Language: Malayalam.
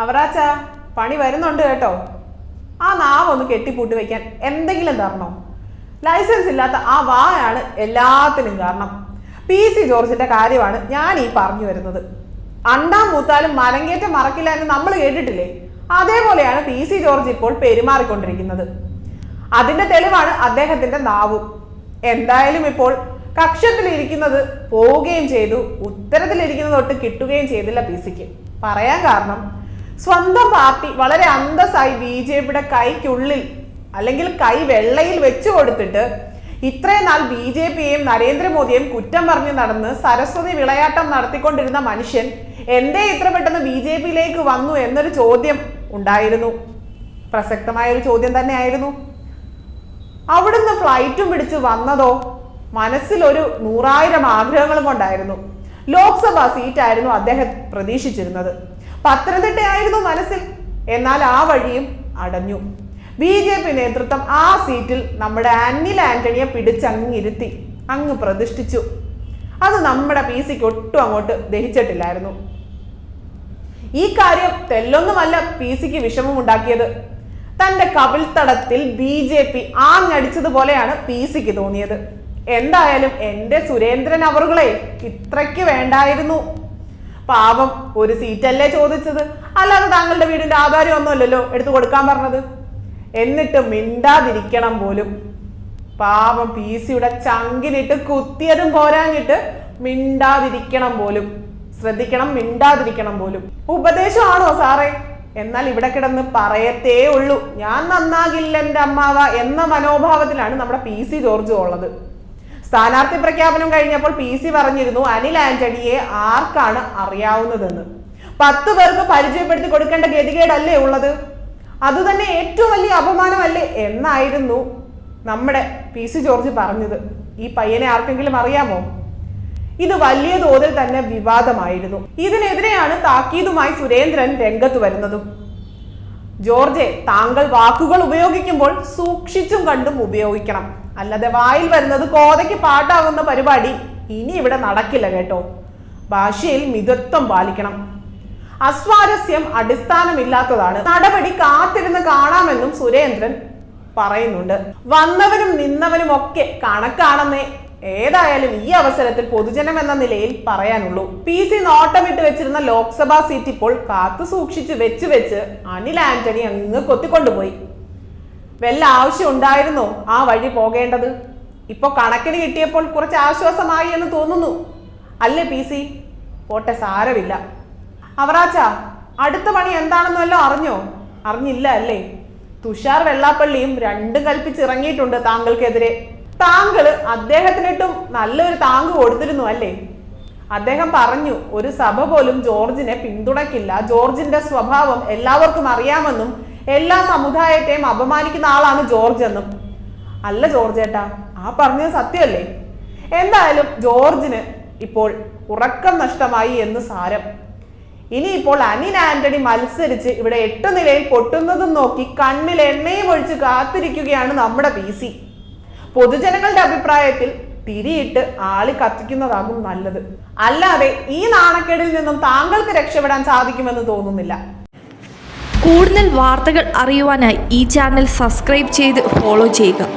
അവറാച്ച പണി വരുന്നുണ്ട് കേട്ടോ. ആ നാവൊന്ന് കെട്ടിപ്പൂട്ടി വെക്കാൻ എന്തെങ്കിലും തരണോ? ലൈസൻസ് ഇല്ലാത്ത ആ വായാണ് എല്ലാത്തിനും കാരണം. പി സി ജോർജിന്റെ കാര്യമാണ് ഞാൻ ഈ പറഞ്ഞു വരുന്നത്. അണ്ടാം മൂത്താലും മരങ്കേറ്റം മറക്കില്ല എന്ന് നമ്മൾ കേട്ടിട്ടില്ലേ? അതേപോലെയാണ് പി സി ജോർജ് ഇപ്പോൾ പെരുമാറിക്കൊണ്ടിരിക്കുന്നത്. അതിന്റെ തെളിവാണ് അദ്ദേഹത്തിന്റെ നാവും. എന്തായാലും ഇപ്പോൾ കക്ഷത്തിലിരിക്കുന്നത് പോവുകയും ചെയ്തു. ഉത്തരത്തിലിരിക്കുന്നത് തൊട്ട് കിട്ടുകയും ചെയ്തില്ല പി സിക്ക് പറയാൻ കാരണം സ്വന്തം പാർട്ടി വളരെ അന്തസ്സായി ബി ജെ പിയുടെ കൈക്കുള്ളിൽ അല്ലെങ്കിൽ കൈ വെള്ളയിൽ വെച്ചു കൊടുത്തിട്ട് ഇത്രയും നാൾ ബി ജെ പിയെയും നരേന്ദ്രമോദിയെയും കുറ്റം പറഞ്ഞു നടന്ന് സരസ്വതി വിളയാട്ടം നടത്തിക്കൊണ്ടിരുന്ന മനുഷ്യൻ എന്തേ ഇത്ര പെട്ടെന്ന് ബി ജെ പിയിലേക്ക് വന്നു എന്നൊരു ചോദ്യം ഉണ്ടായിരുന്നു. പ്രസക്തമായ ഒരു ചോദ്യം തന്നെയായിരുന്നു. അവിടുന്ന് ഫ്ലൈറ്റും പിടിച്ച് വന്നതോ മനസ്സിലൊരു നൂറായിരം ആഗ്രഹങ്ങളും കൊണ്ടായിരുന്നു. ലോക്സഭാ സീറ്റായിരുന്നു അദ്ദേഹം പ്രതീക്ഷിച്ചിരുന്നത്. പത്തനംതിട്ടയായിരുന്നു മനസ്സിൽ. എന്നാൽ ആ വഴിയും അടഞ്ഞു. ബി ജെ പി നേതൃത്വം ആ സീറ്റിൽ നമ്മുടെ അനിൽ ആന്റണിയെ പിടിച്ചങ്ങിരുത്തി അങ്ങ് പ്രതിഷ്ഠിച്ചു. അത് നമ്മുടെ പി സിക്ക് ഒട്ടും അങ്ങോട്ട് ദഹിച്ചിട്ടില്ലായിരുന്നു. ഈ കാര്യം തെല്ലൊന്നുമല്ല പി സിക്ക് വിഷമമുണ്ടാക്കിയത് തന്റെ കവിൾത്തടത്തിൽ ബി ജെ പി ആഞ്ഞടിച്ചതുപോലെയാണ് പി സിക്ക് തോന്നിയത്. എന്തായാലും എന്റെ സുരേന്ദ്രൻ അവറുകളെ ഇത്രയ്ക്ക് വേണ്ടായിരുന്നു. പാവം ഒരു സീറ്റല്ലേ ചോദിച്ചത്. അല്ലാതെ താങ്കളുടെ വീടിന്റെ ആധാരം ഒന്നുമല്ലല്ലോ എടുത്തു കൊടുക്കാൻ പറഞ്ഞത്. എന്നിട്ട് മിണ്ടാതിരിക്കണം പോലും. പാവം പി സിയുടെ ചങ്കിനിട്ട് കുത്തിയതും പോരാഞ്ഞിട്ട് മിണ്ടാതിരിക്കണം പോലും. ശ്രദ്ധിക്കണം മിണ്ടാതിരിക്കണം പോലും. ഉപദേശമാണോ സാറേ? എന്നാൽ ഇവിടെ കിടന്ന് പറയത്തേ ഉള്ളൂ. ഞാൻ നന്നാകില്ല എന്റെ അമ്മാവ എന്ന മനോഭാവത്തിലാണ് നമ്മുടെ പി സി ജോർജ് ഉള്ളത്. സ്ഥാനാർത്ഥി പ്രഖ്യാപനം കഴിഞ്ഞപ്പോൾ പി സി പറഞ്ഞിരുന്നു അനിൽ ആന്റണിയെ ആർക്കാണ് അറിയാവുന്നതെന്ന്. പത്ത് പേർക്ക് പരിചയപ്പെടുത്തി കൊടുക്കേണ്ട ഗതികേടല്ലേ ഉള്ളത്? അതുതന്നെ ഏറ്റവും വലിയ അപമാനമല്ലേ എന്നായിരുന്നു നമ്മുടെ പി സി ജോർജ് പറഞ്ഞത്. ഈ പയ്യനെ ആർക്കെങ്കിലും അറിയാമോ? ഇത് വലിയ തോതിൽ തന്നെ വിവാദമായിരുന്നു. ഇതിനെതിരെയാണ് താക്കീതുമായി സുരേന്ദ്രൻ രംഗത്ത് വരുന്നതും. ജോർജെ താങ്കൾ വാക്കുകൾ ഉപയോഗിക്കുമ്പോൾ സൂക്ഷിച്ചും കണ്ടും ഉപയോഗിക്കണം. അല്ലാതെ വായിൽ വരുന്നത് കോതയ്ക്ക് പാട്ടാകുന്ന പരിപാടി ഇനി ഇവിടെ നടക്കില്ല കേട്ടോ. ഭാഷയിൽ മിതത്വം പാലിക്കണം. അസ്വാരസ്യം അടിസ്ഥാനമില്ലാത്തതാണ് നടപടി കാത്തിരുന്ന് കാണാമെന്നും സുരേന്ദ്രൻ പറയുന്നുണ്ട്. വന്നവനും നിന്നവനും ഒക്കെ കണക്കാണെന്നേ ഏതായാലും ഈ അവസരത്തിൽ പൊതുജനം എന്ന നിലയിൽ പറയാനുള്ളൂ. പി സി നോട്ടമിട്ട് വെച്ചിരുന്ന ലോക്സഭാ സീറ്റ് ഇപ്പോൾ കാത്തു സൂക്ഷിച്ച് വെച്ച് വെച്ച് അനിൽ ആന്റണി അങ്ങ് കൊത്തിക്കൊണ്ടുപോയി. വല്ല ആവശ്യം ഉണ്ടായിരുന്നോ ആ വഴി പോകേണ്ടത്? ഇപ്പൊ കണക്കിന് കിട്ടിയപ്പോൾ കുറച്ച് ആശ്വാസമായി എന്ന് തോന്നുന്നു. അല്ലേ പി സി പോട്ടെ സാരമില്ല. അവറാച്ച അടുത്ത പണി എന്താണെന്നല്ലോ അറിഞ്ഞോ? അറിഞ്ഞില്ല അല്ലേ? തുഷാർ വെള്ളാപ്പള്ളിയും രണ്ടും കൽപ്പിച്ചിറങ്ങിയിട്ടുണ്ട് താങ്കൾക്കെതിരെ. താങ്കൾ അദ്ദേഹത്തിനിട്ടും നല്ലൊരു താങ്ക് കൊടുത്തിരുന്നു അല്ലേ? അദ്ദേഹം പറഞ്ഞു ഒരു സഭ പോലും ജോർജിനെ പിന്തുണയ്ക്കില്ല. ജോർജിന്റെ സ്വഭാവം എല്ലാവർക്കും അറിയാമെന്നും എല്ലാ സമുദായത്തെയും അപമാനിക്കുന്ന ആളാണ് ജോർജ് എന്നും അല്ല ജോർജ് ഏട്ടാ ആ പറഞ്ഞത് സത്യമല്ലേ? എന്തായാലും ജോർജിന് ഇപ്പോൾ ഉറക്കം നഷ്ടമായി എന്ന് സാരം. ഇനിയിപ്പോൾ അനിൻ ആന്റണി മത്സരിച്ച് ഇവിടെ എട്ട് നിലയിൽ പൊട്ടുന്നതും നോക്കി കണ്ണിൽ എണ്ണയും ഒഴിച്ച് കാത്തിരിക്കുകയാണ് നമ്മുടെ പി സി. പൊതുജനങ്ങളുടെ അഭിപ്രായത്തിൽ തിരിയിട്ട് ആളി കത്തിക്കുന്നതാകും നല്ലത്. അല്ലാതെ ഈ നാണക്കേടിൽ നിന്നും താങ്കൾക്ക് രക്ഷപ്പെടാൻ സാധിക്കുമെന്ന് തോന്നുന്നില്ല. കൂടുതൽ വാർത്തകൾ അറിയുവാനായി ഈ ചാനൽ സബ്സ്ക്രൈബ് ചെയ്ത് ഫോളോ ചെയ്യുക.